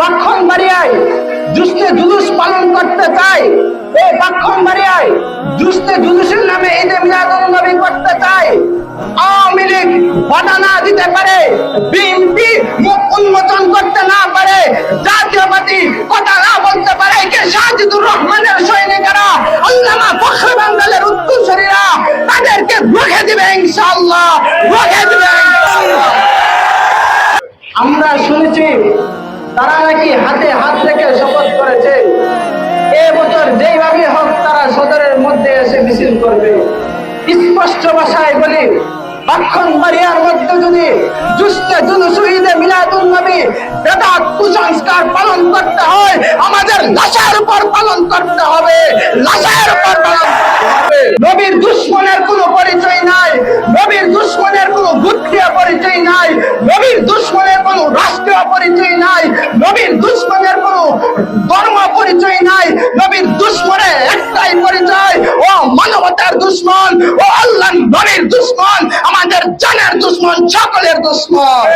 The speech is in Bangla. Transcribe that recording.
বাক্ষণ বাড়িয়ায় জুসতে জুলুস পালন করতে চায়। এই বাক্ষণ বাড়িয়ায় জুসতে জুলুসের নামে ঈদে মিলাদুন নবী করতে চায়। আওয়ামী লীগ বাধা না দিতে পারে, বিএনপি মুখ উন্মোচন করতে না পারে, জাতীয়বাদী কথা না বলতে পারে, কে সাজিদুর রহমানের সৈনিকেরা, আল্লামা ফখর বাঙ্গালের উত্তরসূরিরা, তাদেরকে রুখে দিবে ইনশাআল্লাহ, রুখে দিবে ইনশাআল্লাহ। আমরা শুনেছি নাকি হাতে হাত রেখে শপথ করেছে। এ বছর যেইভাবে হোক তারা সদরের মধ্যে এসে মিছিল করবে। স্পষ্ট ভাষায় বলি, বাক্ষণ বাড়িয়ার মধ্যে যদি শহীদে মিলাদুল নবী কুসংস্কার পালন করতে হয়, আমাদের লাশের উপর পালন করতে হবে। লাশের উপর পালন হবে। নবীর দুশ্মনের কোনো পরিচয় নাই, নবীর দুশ্মনের কোনো গোত্রীয় পরিচয় নাই, নবীর দুশ্মনের কোনো রাষ্ট্রীয় পরিচয় নাই পরিচয় নাই, নবীর দুশ্মনের একটাই পরিচয়, ও মানবতার দুশ্মন, ও আল্লাহ নবীর দুশ্মন, আমাদের জানের দুশ্মন, সকলের দুশ্মন।